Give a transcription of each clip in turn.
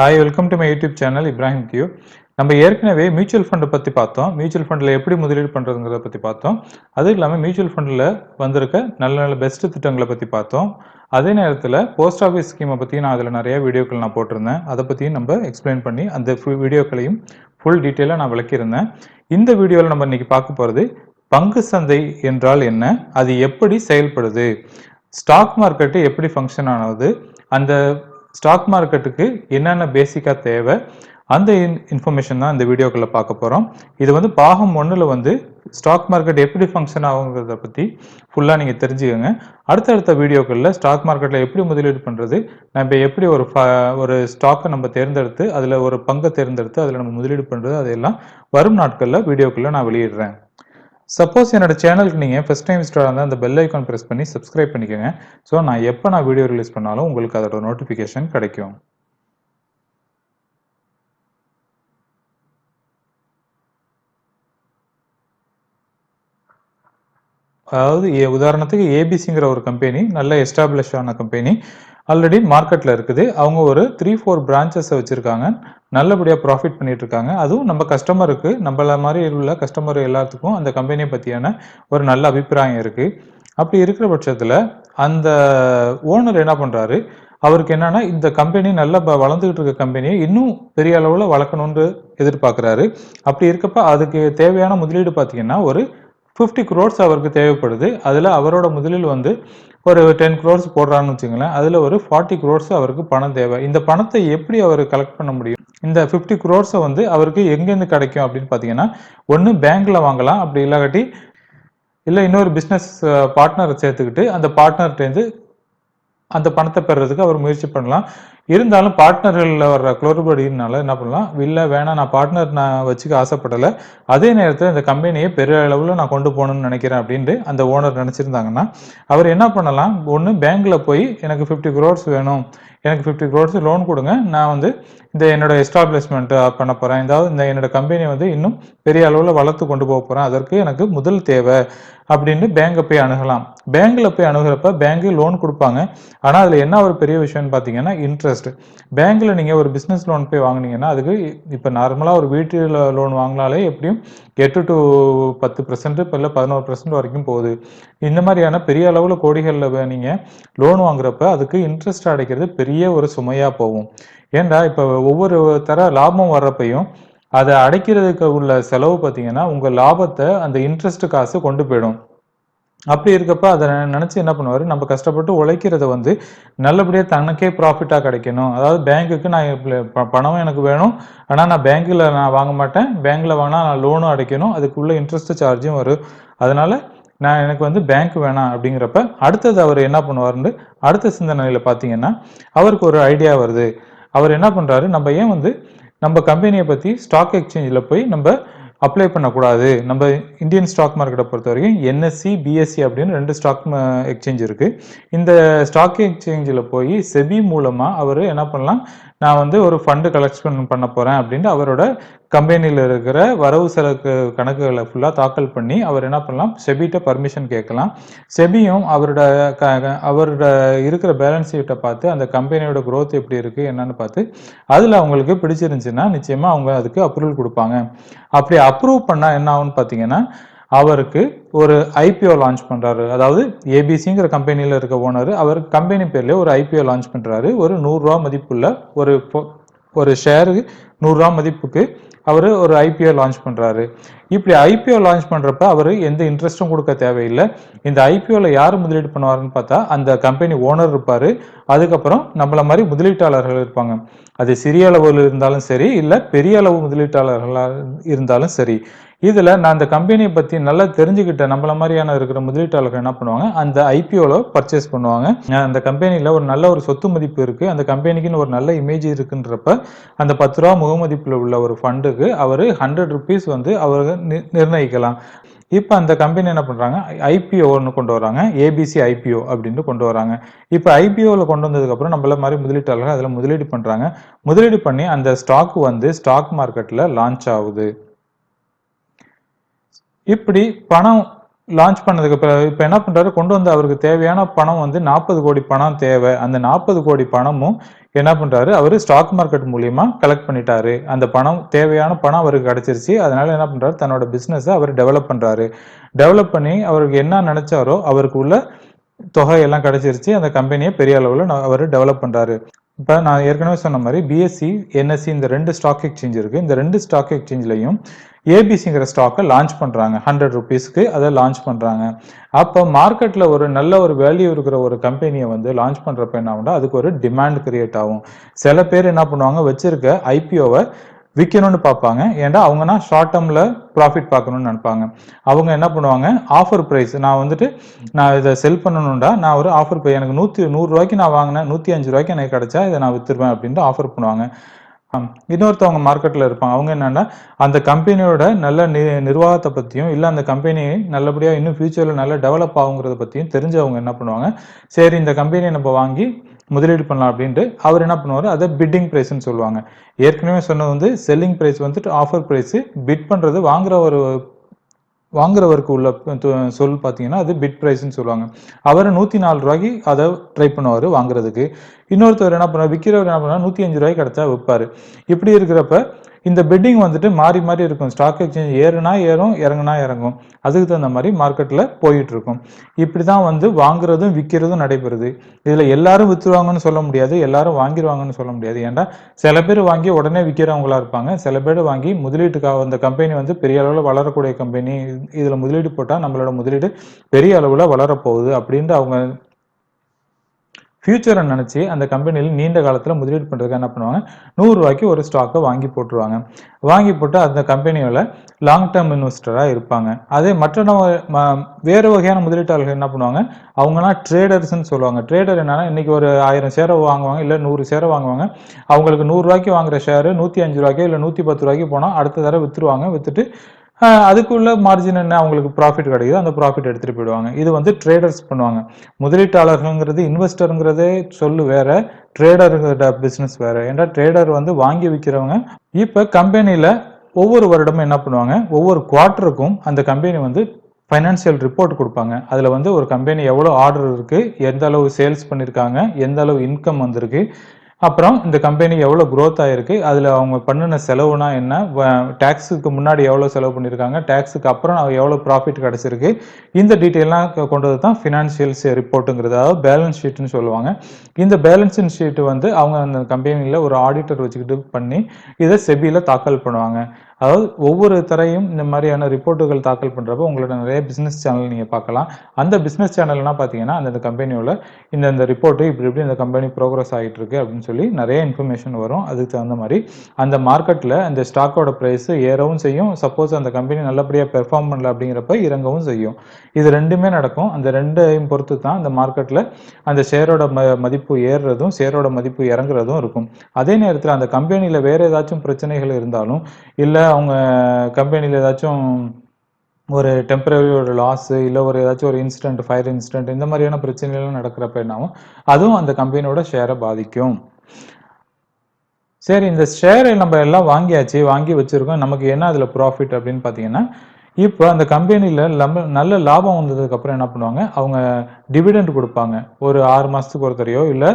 Hi welcome to my YouTube channel Ibrahim Q நம்ம ஏற்கனவே mutual ஃபண்டை பற்றி பார்த்தோம். மியூச்சுவல் ஃபண்டில் எப்படி முதலீடு பண்ணுறதுங்கிறத பற்றி பார்த்தோம். அதுவும் இல்லாமல் மியூச்சுவல் ஃபண்டில் வந்திருக்க நல்ல நல்ல பெஸ்ட் திட்டங்களை பற்றி பார்த்தோம். அதே நேரத்தில் போஸ்ட் ஆஃபீஸ் ஸ்கீமை பற்றி நான் அதில் நிறைய வீடியோக்கள் நான் போட்டிருந்தேன். அதை பற்றியும் நம்ம எக்ஸ்பிளைன் பண்ணி அந்த வீடியோக்களையும் ஃபுல் டீட்டெயிலாக நான் விளக்கியிருந்தேன். இந்த வீடியோவில் நம்ம இன்னைக்கு பார்க்க போகிறது பங்கு சந்தை என்றால் என்ன? அது எப்படி செயல்படுது? ஸ்டாக் மார்க்கெட்டு எப்படி ஃபங்க்ஷன் ஆனது? அந்த ஸ்டாக் மார்க்கெட்டுக்கு என்னென்ன பேசிக்காக தேவை அந்த இன்ஃபர்மேஷன் தான் இந்த வீடியோக்குள்ளே பார்க்க போகிறோம் இது வந்து பாகம் ஒன்றில் வந்து ஸ்டாக் மார்க்கெட் எப்படி ஃபங்க்ஷன் ஆகுங்கிறத பற்றி ஃபுல்லாக நீங்கள் தெரிஞ்சுக்கோங்க. அடுத்தடுத்த வீடியோக்களில் ஸ்டாக் மார்க்கெட்டில் எப்படி முதலீடு பண்ணுறது நம்ம எப்படி ஒரு ஃப- ஒரு ஸ்டாக்கை நம்ம தேர்ந்தெடுத்து அதில் ஒரு பங்கை தேர்ந்தெடுத்து அதில் நம்ம முதலீடு பண்ணுறது அதையெல்லாம் வரும் நாட்களில் வீடியோக்குள்ளே நான் வெளியிடுறேன். சப்போஸ் என்னோட சேனலுக்கு நீங்கள் ஃபஸ்ட் டைம் ஸ்டார் இருந்தால் அந்த பெல் ஐக்கான் ப்ரெஸ் பண்ணி சப்ஸ்கிரைப் பண்ணிக்கோங்க. ஸோ நான் எப்போ நான் வீடியோ ரிலீஸ் பண்ணாலும் உங்களுக்கு அதோட நோட்டிஃபிகேஷன் கிடைக்கும். அதாவது ஏ- உதாரணத்துக்கு ஏபிசிங்கிற ஒரு கம்பெனி நல்ல எஸ்டாப்ளிஷ் ஆன கம்பெனி ஆல்ரெடி மார்க்கெட்டில் இருக்குது. அவங்க ஒரு த்ரீ ஃபோர் பிரான்ச்சஸை வச்சுருக்காங்க. நல்லபடியாக ப்ராஃபிட் பண்ணிட்டு இருக்காங்க அதுவும் நம்ம கஸ்டமருக்கு நம்மள மாதிரி உள்ள கஸ்டமர் எல்லாத்துக்கும் அந்த கம்பெனியை பற்றியான ஒரு நல்ல அபிப்பிராயம் இருக்குது அப்படி இருக்கிற பட்சத்தில் அந்த ஓனர் என்ன பண்ணுறாரு அவருக்கு என்னன்னா இந்த கம்பெனி நல்லா ப- வளர்ந்துகிட்டு இருக்க கம்பெனியை இன்னும் பெரிய அளவில் வளர்க்கணும்னு எதிர்பார்க்குறாரு. அப்படி இருக்கப்ப அதுக்கு தேவையான முதலீடு பார்த்தீங்கன்னா ஒரு ஃபிஃப்டி க்ரோர்ஸ் அவருக்கு தேவைப்படுது. அதில் அவரோட முதலில் வந்து ஒரு டென் க்ரோர்ஸ் போடுறான்னு வச்சுங்களேன் அதில் ஒரு ஃபார்ட்டி க்ரோர்ஸ் அவருக்கு பணம் தேவை. இந்த பணத்தை எப்படி அவர் கலெக்ட் பண்ண முடியும்? இந்த ஃபிஃப்டி க்ரோர்ஸை வந்து அவருக்கு எங்கேருந்து கிடைக்கும் அப்படின்னு பார்த்தீங்கன்னா ஒன்று பேங்க்கில் வாங்கலாம். அப்படி இல்லாட்டி இல்லை இன்னொரு பிஸ்னஸ் பார்ட்னரை சேர்த்துக்கிட்டு அந்த பார்ட்னர்கிட்டேருந்து அந்த பணத்தை பெறுறதுக்கு அவர் முயற்சி பண்ணலாம். இருந்தாலும் பார்ட்னர்களில் வர்ற குளறுபடினால என்ன பண்ணலாம்? இல்லை வேணாம் நான் பார்ட்னர் நான் வச்சுக்க ஆசைப்படலை. அதே நேரத்தில் இந்த கம்பெனியை பெரிய அளவில் நான் கொண்டு போகணும்னு நினைக்கிறேன் அப்படின்ட்டு அந்த ஓனர் நினச்சிருந்தாங்கன்னா அவர் என்ன பண்ணலாம்? ஒன்று பேங்க்கில் போய் எனக்கு ஃபிஃப்டி க்ரோர்ஸ் வேணும். எனக்கு ஃபிஃப்டி க்ரோர்ஸ் லோன் கொடுங்க. நான் வந்து இந்த என்னோட எஸ்டாப்ளிஷ்மெண்ட் பண்ண போகிறேன் அதாவது இந்த என்னோட கம்பெனியை வந்து இன்னும் பெரிய அளவில் வளர்த்து கொண்டு போக போகிறேன் அதற்கு எனக்கு முதல் தேவை அப்படின்னு பேங்கை போய் அணுகலாம். பேங்க்கில் போய் அணுகிறப்ப பேங்க்கு லோன் கொடுப்பாங்க. ஆனால் அதில் என்ன ஒரு பெரிய விஷயம்னு பார்த்தீங்கன்னா இன்ட்ரெஸ்ட் பேங்க்கில் நீங்கள் ஒரு பிஸ்னஸ் லோன் போய் வாங்குனீங்கன்னா அதுக்கு இப்போ நார்மலாக ஒரு வீட்டில் லோன் வாங்கினாலே எப்படியும் எட்டு டு பத்து பர்சன்ட் இப்போ இல்லை பதினோரு பர்சன்ட் வரைக்கும் போகுது. இந்த மாதிரியான பெரிய அளவில் கோடிகளில் நீங்கள் லோன் வாங்குறப்ப அதுக்கு இன்ட்ரெஸ்ட் அடைக்கிறது பெரிய ஒரு சுமையாக போகும். ஏன்டா இப்போ ஒவ்வொரு தர லாபம் வர்றப்பையும் அதை அடைக்கிறதுக்கு உள்ள செலவு பார்த்தீங்கன்னா உங்கள் லாபத்தை அந்த இன்ட்ரெஸ்ட் காசு கொண்டு போயிடும். அப்படி இருக்கப்ப அதை நினச்சி என்ன பண்ணுவார்? நம்ம கஷ்டப்பட்டு உழைக்கிறத வந்து நல்லபடியாக தனக்கே ப்ராஃபிட்டாக கிடைக்கணும். அதாவது பேங்க்குக்கு நான் ப- பணம் எனக்கு வேணும். ஆனால் நான் பேங்க்கில் நான் வாங்க மாட்டேன். பேங்க்கில் வாங்கினா நான் லோனும் அடைக்கணும். அதுக்குள்ள இன்ட்ரெஸ்ட் சார்ஜும் வரும். அதனால நான் எனக்கு வந்து பேங்க் வேணாம் அப்படிங்கிறப்ப அடுத்தது அவர் என்ன பண்ணுவாருன்னு அடுத்த சிந்தனையில் பார்த்தீங்கன்னா அவருக்கு ஒரு ஐடியா வருது. அவர் என்ன பண்ணுறாரு நம்ம ஏன் வந்து நம்ம கம்பெனியை பற்றி ஸ்டாக் எக்ஸ்சேஞ்சில் போய் நம்ம அப்ளை பண்ணக்கூடாது? நம்ம இந்தியன் ஸ்டாக் மார்க்கெட்டை பொறுத்த வரைக்கும் என்எஸ்சி பிஎஸ்சி அப்படின்னு ரெண்டு ஸ்டாக் எக்ஸ்சேஞ்ச் இருக்குது இந்த ஸ்டாக் எக்ஸ்சேஞ்சில் போய் செபி மூலமாக அவர் என்ன பண்ணலாம்? நான் வந்து ஒரு ஃபண்டு கலெக்ஷன் பண்ண போகிறேன் அப்படின்ட்டு அவரோட கம்பெனியில் இருக்கிற வரவு செலவு கணக்குகளை ஃபுல்லாக தாக்கல் பண்ணி அவர் என்ன பண்ணலாம்? செபிகிட்ட பர்மிஷன் கேட்கலாம். செபியும் அவரோட க க- அவரோட இருக்கிற பேலன்ஸ் ஷீட்டை பார்த்து அந்த கம்பெனியோட க்ரோத் எப்படி இருக்குது என்னன்னு பார்த்து அதில் அவங்களுக்கு பிடிச்சிருந்துச்சுன்னா நிச்சயமாக அவங்க அதுக்கு அப்ரூவல் கொடுப்பாங்க. அப்படி அப்ரூவ் பண்ணால் என்ன ஆகும்னு பார்த்தீங்கன்னா அவருக்கு ஒரு ஐபிஓ லான்ச் பண்ணுறாரு அதாவது ஏபிசிங்கிற கம்பெனியில் இருக்க ஓனர் அவர் கம்பெனி பேர்லேயே ஒரு ஐபிஓ லான்ச் பண்ணுறாரு ஒரு நூறுரூவா மதிப்புள்ள ஒரு ஒரு ஷேரு நூறுரூவா மதிப்புக்கு அவர் ஒரு ஐபிஓ லான்ச் பண்ணுறாரு இப்படி ஐபிஓ லான்ச் பண்ணுறப்ப அவர் எந்த இன்ட்ரெஸ்ட்டும் கொடுக்க தேவையில்லை. இந்த ஐபிஓவில் யார் முதலீடு பண்ணுவாருன்னு பார்த்தா அந்த கம்பெனி ஓனர் இருப்பார். அதுக்கப்புறம் நம்மள மாதிரி முதலீட்டாளர்கள் இருப்பாங்க. அது சிறிய அளவில் இருந்தாலும் சரி இல்லை பெரிய அளவு முதலீட்டாளர்களாக இருந்தாலும் சரி. இதில் நான் அந்த கம்பெனியை பற்றி நல்லா தெரிஞ்சுக்கிட்ட நம்மள மாதிரியான இருக்கிற முதலீட்டாளர்கள் என்ன பண்ணுவாங்க? அந்த ஐபிஓவில் பர்ச்சேஸ் பண்ணுவாங்க. அந்த கம்பெனியில் ஒரு நல்ல ஒரு சொத்து மதிப்பு இருக்குது அந்த கம்பெனிக்குன்னு ஒரு நல்ல இமேஜ் இருக்குன்றப்ப அந்த பத்து ரூபா முகமதிப்பில் உள்ள ஒரு ஃபண்டுக்கு அவர் ஹண்ட்ரட் ருபீஸ் வந்து அவர் நிர்ணயிக்கலாம். இப்போ அந்த கம்பெனி என்ன பண்ணுறாங்க ஒன்று கொண்டு வராங்க. ஏபிசி ஐபிஓ அப்படின்னு கொண்டு வராங்க. இப்போ ஐபிஓவில் கொண்டு வந்ததுக்கப்புறம் நம்மள மாதிரி முதலீட்டாளர்கள் அதில் முதலீடு பண்ணுறாங்க முதலீடு பண்ணி அந்த ஸ்டாக் வந்து ஸ்டாக் மார்க்கெட்டில் லான்ச் ஆகுது. இப்படி பணம் லான்ச் பண்ணதுக்கு பிறகு இப்போ என்ன பண்ணுறாரு கொண்டு வந்து அவருக்கு தேவையான பணம் வந்து நாற்பது கோடி பணம் தேவை. அந்த நாற்பது கோடி பணமும் என்ன பண்ணுறாரு அவர் ஸ்டாக் மார்க்கெட் மூலியமா கலெக்ட் பண்ணிட்டாரு. அந்த பணம் தேவையான பணம் அவருக்கு கிடச்சிருச்சு. அதனால என்ன பண்ணுறாரு தன்னோட பிஸ்னஸை அவர் டெவலப் பண்ணுறாரு டெவலப் பண்ணி அவருக்கு என்ன நினச்சாரோ அவருக்கு உள்ள தொகையெல்லாம் கிடச்சிருச்சு. அந்த கம்பெனியை பெரிய அளவில் அவர் டெவலப் பண்ணுறாரு இப்போ நான் ஏற்கனவே சொன்ன மாதிரி பிஎஸ்சி என்எஸ்சி இந்த ரெண்டு ஸ்டாக் எக்ஸ்சேஞ்ச் இருக்குது இந்த ரெண்டு ஸ்டாக் எக்ஸ்சேஞ்ச்லையும் ஏபிசிங்கிற ஸ்டாக்கை லான்ச் பண்ணுறாங்க ஹண்ட்ரட் ருபீஸ்க்கு அதை லான்ச் பண்ணுறாங்க அப்போ மார்க்கெட்டில் ஒரு நல்ல ஒரு வேல்யூ இருக்கிற ஒரு கம்பெனியை வந்து லான்ச் பண்ணுறப்ப என்ன ஆகும்னா அதுக்கு ஒரு டிமாண்ட் கிரியேட் ஆகும். சில பேர் என்ன பண்ணுவாங்க வச்சிருக்க ஐபிஓவை விற்கணும்னு பார்ப்பாங்க. ஏன்டா அவங்கன்னா ஷார்ட் டேர்மில் ப்ராஃபிட் பார்க்கணும்னு நினைப்பாங்க. அவங்க என்ன பண்ணுவாங்க ஆஃபர் ப்ரைஸ் நான் வந்துட்டு நான் இதை செல் பண்ணணும்டா நான் ஒரு ஆஃபர் ப்ரைஸ் எனக்கு நூற்றி நூறுரூவாய்க்கு நான் வாங்கினேன் நூற்றி அஞ்சு ரூபாய்க்கு எனக்கு கிடச்சா இதை நான் விற்றுருவேன் அப்படின்ட்டு ஆஃபர் பண்ணுவாங்க. இன்னொருத்தவங்க மார்க்கெட்டில் இருப்பாங்க. அவங்க என்னென்னா அந்த கம்பெனியோட நல்ல நி நிர்வாகத்தை பற்றியும் இல்லை அந்த கம்பெனி நல்லபடியாக இன்னும் ஃபியூச்சரில் நல்லா டெவலப் ஆகுங்கிறத பற்றியும் தெரிஞ்சவங்க என்ன பண்ணுவாங்க? சரி இந்த கம்பெனியை நம்ம வாங்கி முதலீடு பண்ணலாம் அப்படின்ட்டு அவர் என்ன பண்ணுவார்? அதை பிட்டிங் ப்ரைஸ்னு சொல்லுவாங்க. ஏற்கனவே சொன்னது வந்து செல்லிங் ப்ரைஸ் வந்துட்டு ஆஃபர் ப்ரைஸு பிட் பண்ணுறது வாங்குற ஒரு வாங்குறவருக்கு உள்ள சொல் பார்த்தீங்கன்னா அது பிட் ப்ரைஸ்ன்னு சொல்லுவாங்க. அவர் நூற்றி நாலு ரூபாய்க்கு அதை ட்ரை பண்ணுவார் வாங்குறதுக்கு. இன்னொருத்தவர் என்ன பண்ணுவார் விற்கிறவர் என்ன பண்ணுவார் நூற்றி அஞ்சு ரூபாய்க்கு கிடச்சா விற்பார் இப்படி இருக்கிறப்ப இந்த பெட்டிங் வந்துட்டு மாறி மாறி இருக்கும். ஸ்டாக் எக்ஸ்சேஞ்ச் ஏறுனா ஏறும் இறங்குனா இறங்கும். அதுக்கு தகுந்த மாதிரி மார்க்கெட்டில் போயிட்டு இருக்கும். இப்படி தான் வந்து வாங்குறதும் விற்கிறதும் நடைபெறுது. இதில் எல்லாரும் விற்றுருவாங்கன்னு சொல்ல முடியாது எல்லாரும் வாங்கிடுவாங்கன்னு சொல்ல முடியாது. ஏன்னா சில பேர் வாங்கி உடனே விற்கிறவங்களா இருப்பாங்க. சில பேர் வாங்கி முதலீட்டுக்காக அந்த கம்பெனி வந்து பெரிய அளவில் வளரக்கூடிய கம்பெனி இதில் முதலீடு போட்டால் நம்மளோட முதலீடு பெரிய அளவில் வளரப்போகுது அப்படின்ட்டு அவங்க ஃபியூச்சரை நினச்சி அந்த கம்பெனியில் நீண்ட காலத்தில் முதலீடு பண்ணுறதுக்கு என்ன பண்ணுவாங்க? நூறுரூவாய்க்கு ஒரு ஸ்டாக்கை வாங்கி போட்டுருவாங்க. வாங்கி போட்டு அந்த கம்பெனியில் லாங் டேர்ம் இன்வெஸ்டராக இருப்பாங்க. அதே மற்ற ம- வேறு வகையான முதலீட்டாளர்கள் என்ன பண்ணுவாங்க? அவங்களாம் ட்ரேடர்ஸ்ன்னு சொல்லுவாங்க. ட்ரேடர் என்னன்னா இன்றைக்கி ஒரு ஆயிரம் ஷேரை வாங்குவாங்க இல்லை நூறு ஷேரை வாங்குவாங்க. அவங்களுக்கு நூறுரூவாய்க்கு வாங்குற ஷேரு நூற்றி அஞ்சு ரூபாய்க்கோ இல்லை நூற்றி பத்து ரூபாய்க்கு போனால் அடுத்த தடவை விற்றுருவாங்க விற்றுட்டு அதுக்குள்ள மார்ஜின் என்ன? அவங்களுக்கு ப்ராஃபிட் கிடைக்குதோ அந்த ப்ராஃபிட் எடுத்துட்டு போயிடுவாங்க. இது வந்து ட்ரேடர்ஸ் பண்ணுவாங்க. முதலீட்டாளர்கள்ங்கிறது இன்வெஸ்டருங்கிறதே சொல்லு வேற ட்ரேடருங்கிற பிஸ்னஸ் வேற. ஏன்னா ட்ரேடர் வந்து வாங்கி விற்கிறவங்க இப்போ கம்பெனியில் ஒவ்வொரு வருடமும் என்ன பண்ணுவாங்க? ஒவ்வொரு குவார்ட்டருக்கும் அந்த கம்பெனி வந்து ஃபைனான்சியல் ரிப்போர்ட் கொடுப்பாங்க. அதில் வந்து ஒரு கம்பெனி எவ்வளோ ஆர்டர் இருக்குது எந்த அளவு சேல்ஸ் பண்ணியிருக்காங்க எந்த அளவு இன்கம் வந்திருக்கு அப்புறம் இந்த கம்பெனி எவ்வளோ க்ரோத் ஆயிருக்கு அதில் அவங்க பண்ணின செலவுனா என்ன டேக்ஸுக்கு முன்னாடி எவ்வளோ செலவு பண்ணியிருக்காங்க டேக்ஸுக்கு அப்புறம் அவங்க எவ்வளோ ப்ராஃபிட் கிடச்சிருக்கு இந்த டீட்டெயிலாம் கொண்டது தான் ஃபினான்ஷியல்ஸ் ரிப்போர்ட்டுங்கிறது அதாவது பேலன்ஸ் ஷீட்னு சொல்லுவாங்க. இந்த பேலன்ஸ் ஷீட் வந்து அவங்க அந்த கம்பெனியில் ஒரு ஆடிட்டர் வச்சுக்கிட்டு பண்ணி இதை செபியில் தாக்கல் பண்ணுவாங்க. அதாவது ஒவ்வொரு தரையும் இந்த மாதிரியான ரிப்போர்ட்டுகள் தாக்கல் பண்ணுறப்போ உங்களோட நிறைய பிஸ்னஸ் சேனல் நீங்கள் பார்க்கலாம். அந்த பிஸ்னஸ் சேனல்லாம் பார்த்தீங்கன்னா அந்த கம்பெனியோட இந்த இந்த ரிப்போர்ட்டு இப்படி இப்படி இந்த கம்பெனி ப்ரோக்ரஸ் ஆகிட்டு இருக்கு அப்படின்னு சொல்லி நிறைய இன்ஃபர்மேஷன் வரும். அதுக்கு தகுந்த மாதிரி அந்த மார்க்கெட்டில் அந்த ஸ்டாக்கோட ப்ரைஸ் ஏறவும் செய்யும். சப்போஸ் அந்த கம்பெனி நல்லபடியாக பெர்ஃபார்ம் பண்ணல அப்படிங்கிறப்ப இறங்கவும் செய்யும். இது ரெண்டுமே நடக்கும். அந்த ரெண்டையும் பொறுத்து தான் அந்த மார்க்கெட்டில் அந்த ஷேரோட ம மதிப்பு ஏறுறதும் ஷேரோட மதிப்பு இறங்குறதும் இருக்கும். அதே நேரத்தில் அந்த கம்பெனியில் வேறு ஏதாச்சும் பிரச்சனைகள் இருந்தாலும் இல்லை அவங்க கம்பெனியில் ஏதாச்சும் ஒரு டெம்பரரி ஒரு லாஸு இல்லை ஒரு ஏதாச்சும் ஒரு இன்சிடென்ட் ஃபயர் இன்சிடென்ட் இந்த மாதிரியான பிரச்சனைகள்லாம் நடக்கிறப்ப என்னாகும்? அதுவும் அந்த கம்பெனியோட ஷேரை பாதிக்கும். சரி இந்த ஷேரை நம்ம எல்லாம் வாங்கியாச்சு வாங்கி வச்சிருக்கோம். நமக்கு என்ன அதில் ப்ராஃபிட் அப்படின்னு பார்த்தீங்கன்னா இப்போ அந்த கம்பெனியில் நம்ம நல்ல லாபம் வந்ததுக்கப்புறம் என்ன பண்ணுவாங்க? அவங்க டிவிடெண்ட் கொடுப்பாங்க. ஒரு ஆறு மாதத்துக்கு ஒரு தரையோ இல்லை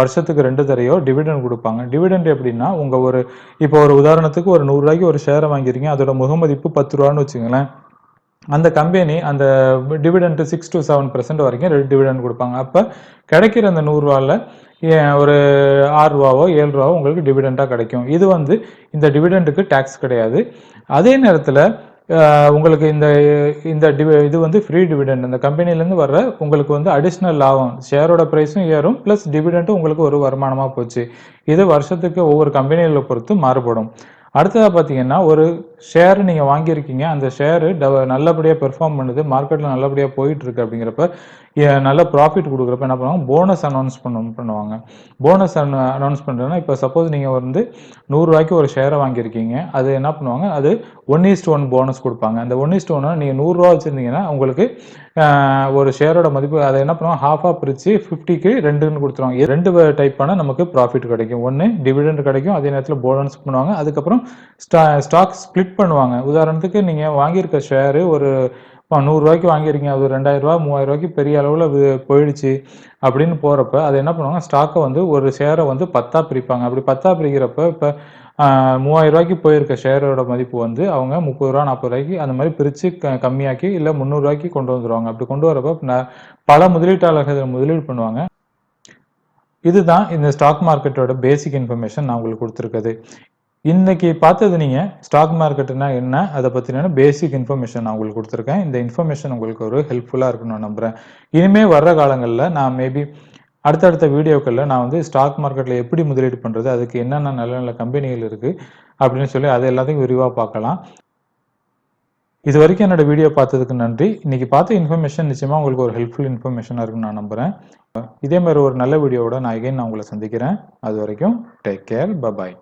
வருஷத்துக்கு ரெண்டு தரையோ டிவிடெண்ட் கொடுப்பாங்க. டிவிடெண்ட் எப்படின்னா உங்கள் ஒரு இப்போ ஒரு உதாரணத்துக்கு ஒரு நூறுரூவாய்க்கு ஒரு ஷேரை வாங்கியிருக்கீங்க. அதோட முகமதிப்பு பத்து ரூபான்னு வச்சுங்களேன் அந்த கம்பெனி அந்த dividend six to seven percent வரைக்கும் ரெண்டு டிவிடெண்ட் கொடுப்பாங்க. அப்போ கிடைக்கிற அந்த நூறுரூவாவில் ஒரு ஆறு ரூபாவோ ஏழு ரூபாவோ உங்களுக்கு டிவிடெண்டாக கிடைக்கும். இது வந்து இந்த டிவிடெண்ட்டுக்கு டேக்ஸ் கிடையாது. அதே நேரத்தில் உங்களுக்கு இந்த இந்த டிவி இது வந்து ஃப்ரீ டிவிடெண்ட் இந்த கம்பெனிலேருந்து வர்ற உங்களுக்கு வந்து அடிஷ்னல் லாபம். ஷேரோட ப்ரைஸும் ஏறும் ப்ளஸ் டிவிடெண்ட்டும் உங்களுக்கு ஒரு வருமானமாக போச்சு. இது வருஷத்துக்கு ஒவ்வொரு கம்பெனிகளை பொறுத்து மாறுபடும். அடுத்ததாக பார்த்தீங்கன்னா ஒரு ஷேர் நீங்கள் வாங்கியிருக்கீங்க. அந்த ஷேரு நல்லபடியாக பெர்ஃபார்ம் பண்ணுது. மார்க்கெட்டில் நல்லபடியாக போயிட்டுருக்கு அப்படிங்கிறப்ப நல்ல ப்ராஃபிட் கொடுக்குறப்ப என்ன பண்ணுவாங்க? போனஸ் அனௌன்ஸ் பண்ண பண்ணுவாங்க. போனஸ் அனௌன்ஸ் பண்ணுறதுன்னா இப்போ சப்போஸ் நீங்கள் வந்து நூறுரூவாய்க்கு ஒரு ஷேரை வாங்கியிருக்கீங்க. அது என்ன பண்ணுவாங்க? அது ஒன் ஈஸ்ட் ஒன் போனஸ் கொடுப்பாங்க. அந்த ஒன் ஈஸ்ட் ஒன்று நீங்கள் நூறுரூவா வச்சுருந்தீங்கன்னா உங்களுக்கு ஒரு ஷேரோட மதிப்பு அதை என்ன பண்ணுவாங்க? ஹாஃபாக பிரித்து ஃபிஃப்டிக்கு ரெண்டுன்னு கொடுத்துருவாங்க. ரெண்டு டைப்பான நமக்கு ப்ராஃபிட் கிடைக்கும். ஒன்று டிவிடெண்ட் கிடைக்கும். அதே நேரத்தில் போனஸ் பண்ணுவாங்க. அதுக்கப்புறம் ஸ்டா ஸ்டாக் ஸ்ப்ளிட் பண்ணுவாங்க. உதாரணத்துக்கு நீங்கள் வாங்கியிருக்க ஷேரு ஒரு இப்போ நூறுரூவாய்க்கு வாங்கியிருக்கீங்க. அது ரெண்டாயிரரூவா மூவாயிரரூவாய்க்கு பெரிய அளவில் போயிடுச்சு அப்படின்னு போகிறப்ப அது என்ன பண்ணுவாங்க ஸ்டாக்கை வந்து ஒரு ஷேரை வந்து பத்தா பிரிப்பாங்க. அப்படி பத்தா பிரிக்கிறப்ப இப்போ மூவாயிரம் ரூபாய்க்கு போயிருக்க ஷேரோட மதிப்பு வந்து அவங்க முப்பது ரூபா நாற்பது ரூபாய்க்கு அந்த மாதிரி பிரித்து க கம்மியாக்கி இல்லை முந்நூறுரூவாய்க்கு கொண்டு வந்துடுவாங்க அப்படி கொண்டு வரப்போ பல முதலீட்டாளர்கள் முதலீடு பண்ணுவாங்க. இதுதான் இந்த ஸ்டாக் மார்க்கெட்டோட பேசிக் இன்ஃபர்மேஷன் நான் உங்களுக்கு கொடுத்துருக்குது இன்னைக்கு பார்த்தது நீங்கள் ஸ்டாக் மார்க்கெட்டுனா என்ன? அதை பற்றின பேசிக் இன்ஃபர்மேஷன் நான் உங்களுக்கு கொடுத்துருக்கேன். இந்த இன்ஃபர்மேஷன் உங்களுக்கு ஒரு ஹெல்ப்ஃபுல்லாக இருக்குன்னு நான் நம்புகிறேன் இனிமேல் வர்ற காலங்களில் நான் மேபி அடுத்தடுத்த வீடியோக்களில் நான் வந்து ஸ்டாக் மார்க்கெட்டில் எப்படி முதலீடு பண்ணுறது அதுக்கு என்னென்ன நல்ல நல்ல கம்பெனிகள் இருக்குது அப்படின்னு சொல்லி அதை எல்லாத்தையும் விரிவாக பார்க்கலாம். இது வரைக்கும் என்னோட வீடியோ பார்த்ததுக்கு நன்றி. இன்னைக்கு பார்த்த இன்ஃபர்மேஷன் நிச்சயமாக உங்களுக்கு ஒரு ஹெல்ப்ஃபுல் இன்ஃபர்மேஷனாக இருக்குன்னு நான் நம்புகிறேன் இதே மாதிரி ஒரு நல்ல வீடியோவோட நான் எகைன் நான் உங்களை சந்திக்கிறேன். அது வரைக்கும் டேக் கேர் பபாய்